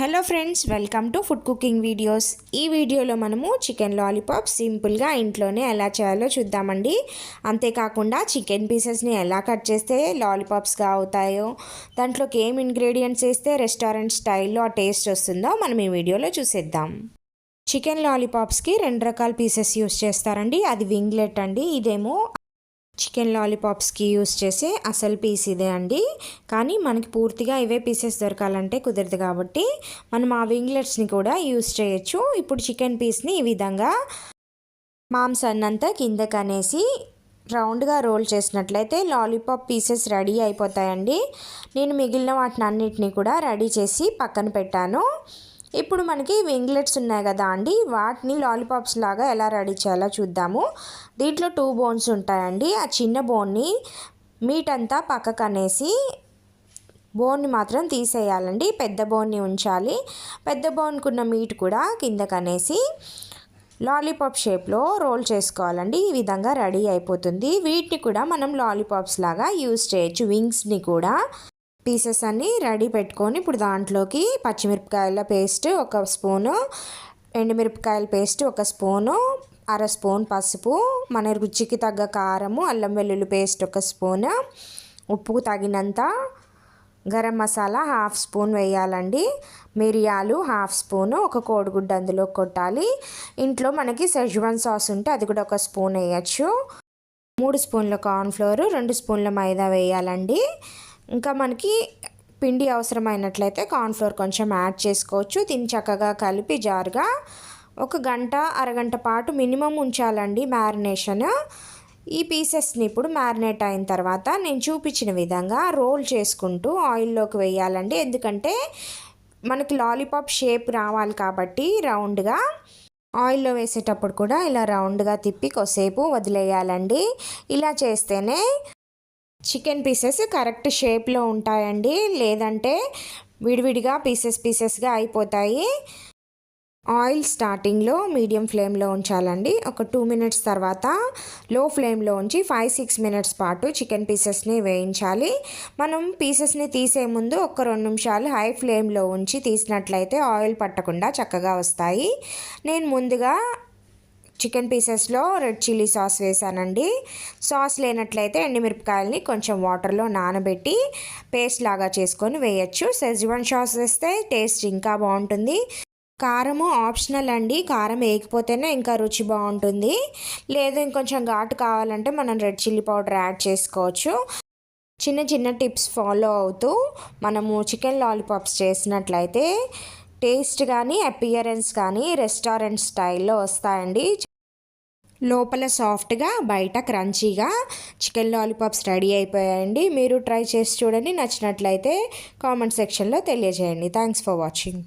Hello friends welcome to food cooking videos. ఈ వీడియోలో మనము చికెన్ లాలీపాప్ సింపుల్గా ఇంట్లోనే ఎలా చేయాలో చూద్దామండి. అంతేకాకుండా చికెన్ పీసెస్ని ఎలా కట్ చేస్తే లాలీపాప్స్గా అవుతాయో దాంట్లోకి ఏం ఇంగ్రీడియంట్స్ వేస్తే రెస్టారెంట్ స్టైల్లో ఆ టేస్ట్ వస్తుందో మనం ఈ వీడియోలో చూసేద్దాం. చికెన్ లాలీపాప్స్కి రెండు రకాల పీసెస్ యూస్ చేస్తారండి. అది వింగ్లెట్ అండి ఇదేమో చికెన్ లాలీపాప్స్కి యూస్ చేసే అసలు పీస్ ఇదే అండి. కానీ మనకి పూర్తిగా ఇవే పీసెస్ దొరకాలంటే కుదరదు కాబట్టి మనం ఆ వింగ్లెట్స్ని కూడా యూస్ చేయొచ్చు. ఇప్పుడు చికెన్ పీస్ని ఈ విధంగా మాంసాన్నంతా కిందకి అనేసి రౌండ్గా రోల్ చేసినట్లయితే లాలీపాప్ పీసెస్ రెడీ అయిపోతాయండి. నేను మిగిలిన వాటిని అన్నిటినీ కూడా రెడీ చేసి పక్కన పెట్టాను. ఇప్పుడు మనకి వింగ్లెట్స్ ఉన్నాయి కదా అండి. వాటిని లాలీపాప్స్ లాగా ఎలా రెడీ చేయాలో చూద్దాము. దీంట్లో టూ బోన్స్ ఉంటాయండి. ఆ చిన్న బోన్ని మీట్ అంతా పక్కకు అనేసి బోన్ని మాత్రం తీసేయాలండి. పెద్ద బోన్ని ఉంచాలి. పెద్ద బోన్కున్న మీట్ కూడా కిందకు అనేసి లాలీపాప్ షేప్లో రోల్ చేసుకోవాలండి. ఈ విధంగా రెడీ అయిపోతుంది. వీటిని కూడా మనం లాలీపాప్స్ లాగా యూస్ చేయొచ్చు. వింగ్స్ని కూడా పీసెస్ అన్నీ రెడీ పెట్టుకొని ఇప్పుడు దాంట్లోకి పచ్చిమిరపకాయల పేస్ట్ ఒక స్పూను ఎండుమిరపకాయల పేస్ట్ ఒక స్పూను అర స్పూన్ పసుపు మన రుచికి తగ్గ కారము అల్లం వెల్లుల్లి పేస్ట్ ఒక స్పూన్ ఉప్పు తగినంత గరం మసాలా హాఫ్ స్పూన్ వేయాలండి. మిరియాలు హాఫ్ స్పూను ఒక కోడిగుడ్డు అందులో కొట్టాలి. ఇంట్లో మనకి సెజ్వాన్ సాస్ ఉంటే అది కూడా ఒక స్పూన్ వేయచ్చు. మూడు స్పూన్ల కార్న్ఫ్లోర్ రెండు స్పూన్ల మైదా వేయాలండి. ఇంకా మనకి పిండి అవసరమైనట్లయితే కార్న్ఫ్లోర్ కొంచెం యాడ్ చేసుకోవచ్చు. దీన్ని చక్కగా కలిపి జారుగా ఒక గంట అరగంట పాటు మినిమం ఉంచాలండి మ్యారినేషన్. ఈ పీసెస్ని ఇప్పుడు మ్యారినేట్ అయిన తర్వాత నేను చూపించిన విధంగా రోల్ చేసుకుంటూ ఆయిల్లోకి వేయాలండి. ఎందుకంటే మనకి లాలీపాప్ షేప్ రావాలి కాబట్టి రౌండ్గా ఆయిల్లో వేసేటప్పుడు కూడా ఇలా రౌండ్గా తిప్పి కొద్దిసేపు వదిలేయాలండి. ఇలా చేస్తేనే చికెన్ పీసెస్ కరెక్ట్ షేప్లో ఉంటాయండి. లేదంటే విడివిడిగా పీసెస్ పీసెస్గా అయిపోతాయి. ఆయిల్ స్టార్టింగ్లో మీడియం ఫ్లేమ్లో ఉంచాలండి. ఒక టూ మినిట్స్ తర్వాత లో ఫ్లేమ్లో ఉంచి ఫైవ్ సిక్స్ మినిట్స్ పాటు చికెన్ పీసెస్ని వేయించాలి. మనం పీసెస్ని తీసే ముందు ఒక రెండు నిమిషాలు హై ఫ్లేమ్లో ఉంచి తీసినట్లయితే ఆయిల్ పట్టకుండా చక్కగా వస్తాయి. నేను ముందుగా చికెన్ పీసెస్లో రెడ్ చిల్లీ సాస్ వేసానండి. సాస్ లేనట్లయితే ఎండుమిరపకాయలని కొంచెం వాటర్లో నానబెట్టి పేస్ట్ లాగా చేసుకొని వేయచ్చు. సెజ్వాన్ సాస్ వేస్తే టేస్ట్ ఇంకా బాగుంటుంది. కారము ఆప్షనల్ అండి. కారం వేయకపోతేనే ఇంకా రుచి బాగుంటుంది. లేదు ఇంకొంచెం ఘాటు కావాలంటే మనం రెడ్ చిల్లీ పౌడర్ యాడ్ చేసుకోవచ్చు. చిన్న చిన్న టిప్స్ ఫాలో అవుతూ మనము చికెన్ లాలీపాప్స్ చేసినట్లయితే టేస్ట్ కానీ అపియరెన్స్ కానీ రెస్టారెంట్ స్టైల్లో వస్తాయండి. లోపల సాఫ్ట్గా బయట క్రంచీగా చికెన్ లాలీపాప్స్ రెడీ అయిపోయాయండి. మీరు ట్రై చేసి చూడండి. నచ్చినట్లయితే కామెంట్ సెక్షన్లో తెలియజేయండి. Thanks for watching.